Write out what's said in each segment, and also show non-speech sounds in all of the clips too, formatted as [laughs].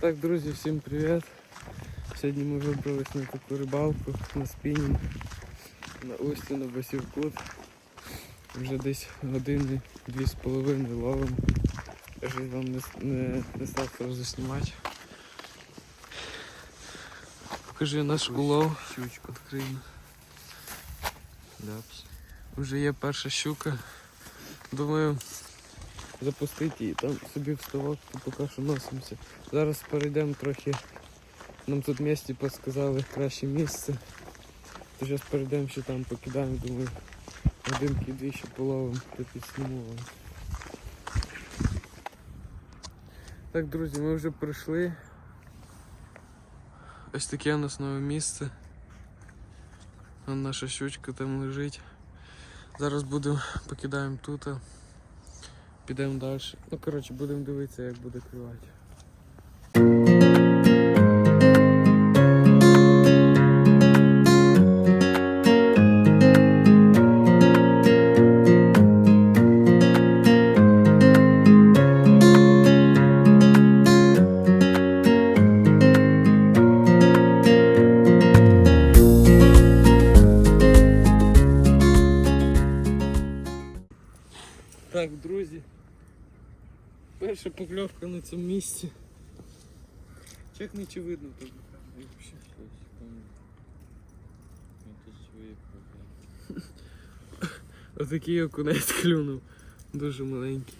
Так, друзі, всім привіт. Сьогодні ми вибрались на таку рибалку на спінінг на устю на Басівкут. Вже десь години дві з половиною ловимо. Я ж вам не, не, не став одразу знімати. Покажи наш улов. Щучку відкриємо. Вже є перша щука. Думаю, запустити її там собі в ставок, то поки що носимося. Зараз перейдемо трохи. Нам тут в місті підсказали краще місце. То зараз перейдемо ще там покидаємо, думаю, годинки дві ще половимо, то підсніму вам. Так, друзі, ми вже прийшли. Ось таке у нас нове місце. Вон наша щучка там лежить. Зараз будемо покидаємо тут. Підемо далі. Ну коротше, будемо дивитися, як буде клювати. Так, друзі. Перша покльовка на цьому місці. Чекни чи видно там. Отакий окунець клюнув. Дуже маленький.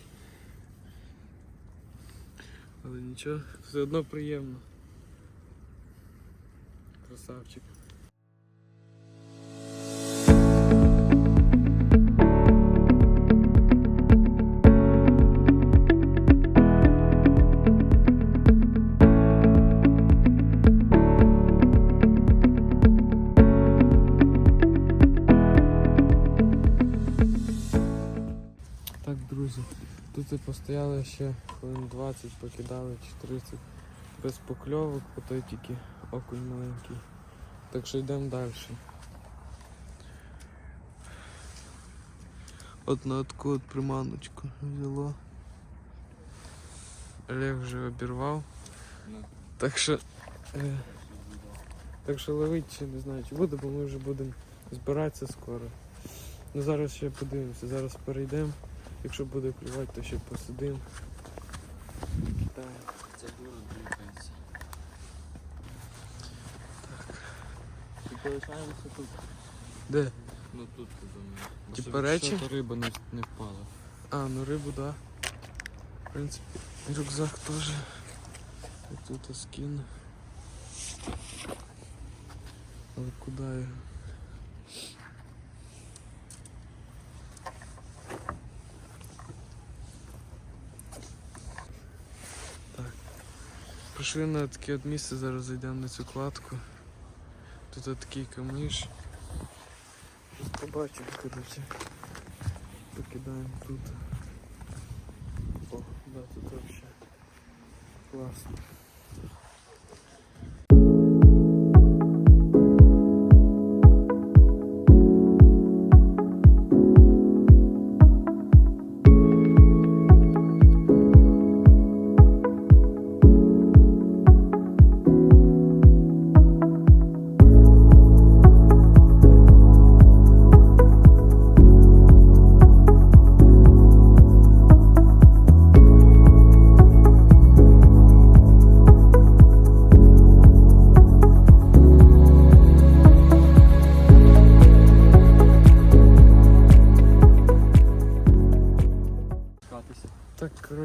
Але нічого, все одно приємно. Красавчик. Тут постояли ще хвилин 20, покидали чи 30 без покльовок, по той тільки окунь маленький. Так що йдемо далі. От на таку от приманочку взяло. Олег вже обірвав. Ну. Так що. Е, так що ловить ще не знаю, чи буде, бо ми вже будемо збиратися скоро. Ну зараз ще подивимося, зараз перейдемо. Якщо буде клювати, то ще посидимо. Так. Це дура двікається. Так. І залишаємося тут. Де? Ну тут щоб перечі? що-то риба не, не впала. А, ну рибу, да. В принципі, і рюкзак теж. І тут скину. Але куди його? Прийшли на таке от місце, зараз зайдемо на цю кладку. Тут от такий. Щось побачимо, коротше. Покидаємо тут. О, да, тут вообще класно.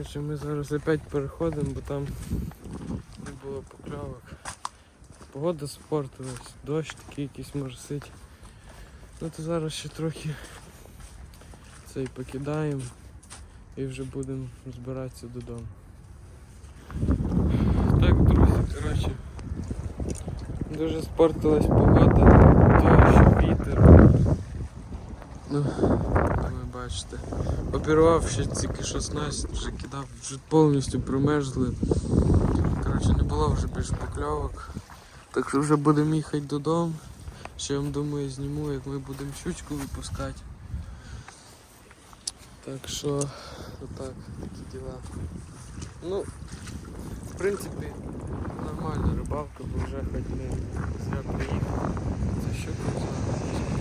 Коротше, ми зараз опять переходимо, бо там не було покльовок. Погода спортилась, дощ такий якийсь моросить. Ну то зараз ще трохи цей покидаємо і вже будемо збиратися додому. Так, друзі, коротше. Дуже спортилась погода, дощ, вітер. Ну, бачите. Обірвав ще тільки 16, вже кидав, вже повністю промерзли. Коротше, не було вже більш покльовок. Так що вже будемо їхати додому. Ще я вам думаю зніму, як ми будемо щучку випускати. Так що, отак, такі діла. Ну, в принципі, нормальна рибалка, бо вже хоч не зря приїхав. Це що за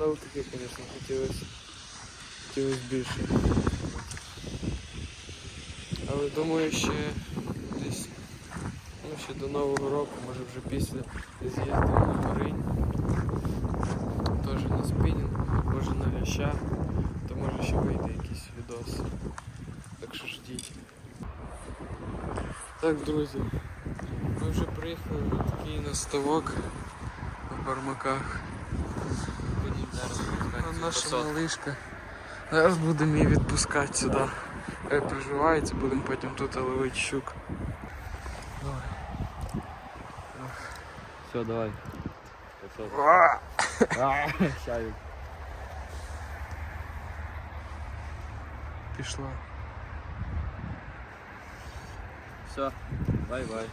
Ну таке, звісно, хотілося, хотілося більше. Але думаю, ще десь ну, ще до Нового року, може вже після з'їздимо на Маринь. Теж на спінінг, може на ляща, то може ще вийде якийсь відос. Так що ждіть. Так, друзі, ми вже приїхали на такий наставок в Бармаках. наша висотку. малишка. Зараз будемо її відпускати сюди. Хай приживається, будемо потім тут ловити щук. Давай. Все, давай. Висотку. А! А, [laughs] Шарик. Пішла. Все, бай-бай.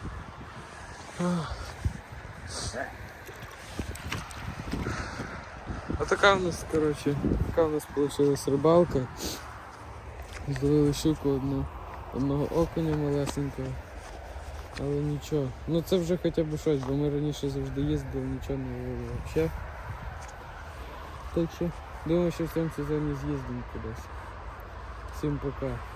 Така в нас, коротше, така в нас вийшла рибалка. Зловили щуку одну, одного окуня малесенького. Але нічого. Ну це вже хоча б щось, бо ми раніше завжди їздили, нічого не ловили взагалі. Так що, думаю, що в цьому сезоні з'їздимо кудись. Всім пока.